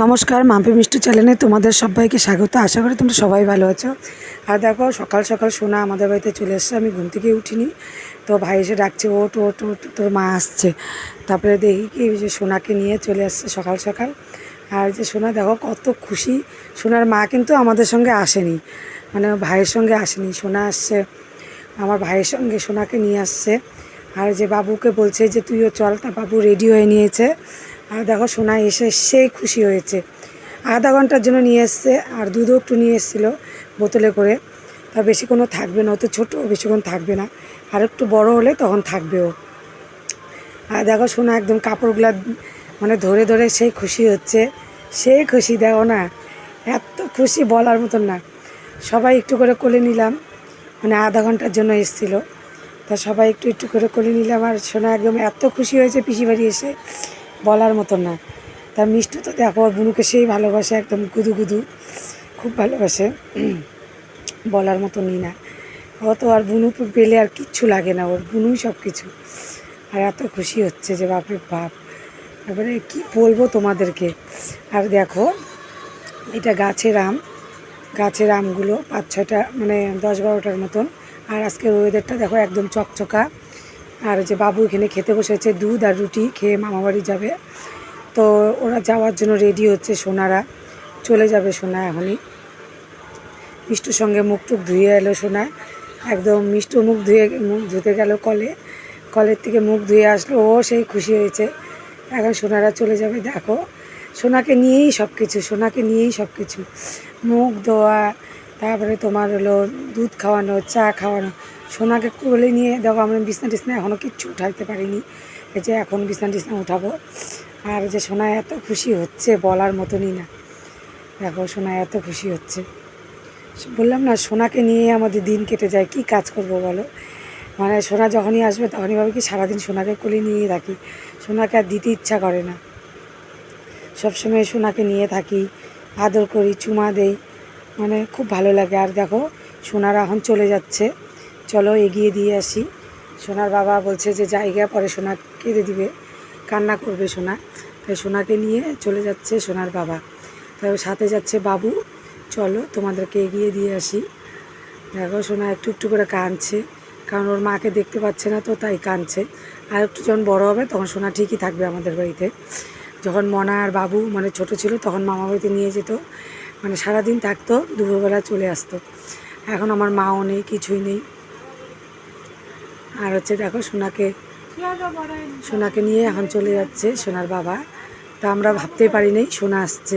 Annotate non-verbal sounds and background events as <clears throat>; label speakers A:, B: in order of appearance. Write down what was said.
A: নমস্কার, মাম্পি মিষ্টি চ্যানেলে তোমাদের সবাইকে স্বাগত। আশা করি তোমরা সবাই ভালো আছো। আর দেখো, সকাল সকাল সোনা আমাদের বাড়িতে চলে এসছে। আমি ঘুম থেকে উঠিনি। তো ভাই এসে ডাকছে ওট ওট ওট তোর মা আসছে। তারপরে দেখি কি যে সোনাকে নিয়ে চলে আসছে সকাল সকাল। আর যে সোনা, দেখো কত খুশি। সোনার মা কিন্তু আমাদের সঙ্গে আসেনি। মানে ভাইয়ের সঙ্গে আসেনি। সোনা আসছে, আমার ভাইয়ের সঙ্গে সোনাকে নিয়ে আসছে। আর যে বাবুকে বলছে যে, তুইও চল তা বাবু রেডি হয়ে নিয়েছে। আর দেখো সোনা এসে সেই খুশি হয়েছে। আধা ঘণ্টার জন্য নিয়ে এসছে আর দুধও একটু নিয়ে এসেছিল বোতলে করে। তা বেশি কোনো থাকবে না, ও তো ছোটো বেশিক্ষণ থাকবে না। আর একটু বড় হলে তখন থাকবে ও। আর দেখো সোনা একদম কাপড়গুলা মানে ধরে ধরে সেই খুশি হচ্ছে। সেই খুশি দেখো না, এত খুশি বলার মতন না। সবাই একটু করে কোলে নিলাম মানে আধা ঘণ্টার জন্য এসেছিল। তা সবাই একটু একটু করে কোলে নিলাম আর সোনা একদম এত খুশি হয়েছে পিসি বাড়ি এসে। বলার মতন না। তা মিষ্টু তো দেখো বুনুকে সেই ভালোবাসে, একদম গুদু গুদু, খুব ভালোবাসে। <clears throat> বলার মতনই না। ও তো আর বুনু পেলে আর কিচ্ছু লাগে না, ওর বুনুই সব কিছু আর এত খুশি হচ্ছে যে বাপরে বাপ। তারপরে কি বলব তোমাদেরকে? আর দেখো, এটা গাছের আম। গাছের আমগুলো পাঁচ ছয়টা মানে দশ বারোটার মতন। আর আজকের ওয়েদারটা দেখো একদম চকচকা। আর যে বাবু এখানে খেতে বসেছে, দুধ আর রুটি খেয়ে মামাবাড়ি যাবে। তো ওরা যাওয়ার জন্য রেডি হচ্ছে সোনারা। চলে যাবে সোনা এখনই। মিষ্টুর সঙ্গে মুখ টুক ধুয়ে এলো সোনা। একদম মিষ্টু মুখ ধুয়ে, মুখ ধুতে গেল কলে। কলের থেকে মুখ ধুয়ে আসলো, ও সেই খুশি হয়েছে। এখন সোনারা চলে যাবে, দেখো। সোনাকে নিয়েই সব কিছু সোনাকে নিয়েই সব কিছু মুখ ধোয়া, তারপরে তোমার হলো দুধ খাওয়ানো, চা খাওয়ানো। সোনাকে কোলে নিয়ে দেখো আমরা বিছনা টিছনা এখনও কিচ্ছু উঠাইতে পারিনি। এই যে এখন বিছনা টিছনা উঠাবো। আর যে সোনা এত খুশি হচ্ছে বলার মতনই না। দেখো সোনা এত খুশি হচ্ছে। বললাম না, সোনাকে নিয়ে আমাদের দিন কেটে যায়, কি কাজ করব বলো? মানে সোনা যখনই আসবে তখনই ভাবে কি সারাদিন সোনাকে কোলে নিয়ে থাকি। সোনাকে আর দিতে ইচ্ছা করে না। সবসময় সোনাকে নিয়ে থাকি, আদর করি, চুমা দেই। মানে খুব ভালো লাগে। আর দেখো, সোনারা এখন চলে যাচ্ছে। চলো এগিয়ে দিয়ে আসি। সোনার বাবা বলছে যে, জায়গা পরে সোনা কেঁদে দিবে। কান্না করবে সোনা। তাই সোনাকে নিয়ে চলে যাচ্ছে সোনার বাবা। তাই সাথে যাচ্ছে বাবু। চলো, তোমাদেরকে এগিয়ে দিয়ে আসি। দেখো, সোনা একটু একটু করে কাঁদছে। কারণ ওর মাকে দেখতে পাচ্ছে না তো, তাই কাঁদছে। আর একটু যখন বড় হবে, তখন সোনা ঠিকই থাকবে আমাদের বাড়িতে। যখন মনা আর বাবু মানে ছোট ছিল, তখন মামা বাড়িতে নিয়ে যেত। মানে সারাদিন থাকতো, দুপুরবেলা চলে আসতো। এখন আমার মাও নেই, কিছুই নেই। আর হচ্ছে দেখো সোনাকে সোনাকে নিয়ে এখন চলে যাচ্ছে সোনার বাবা। তা আমরা ভাবতেই পারি নাই সোনা আসছে।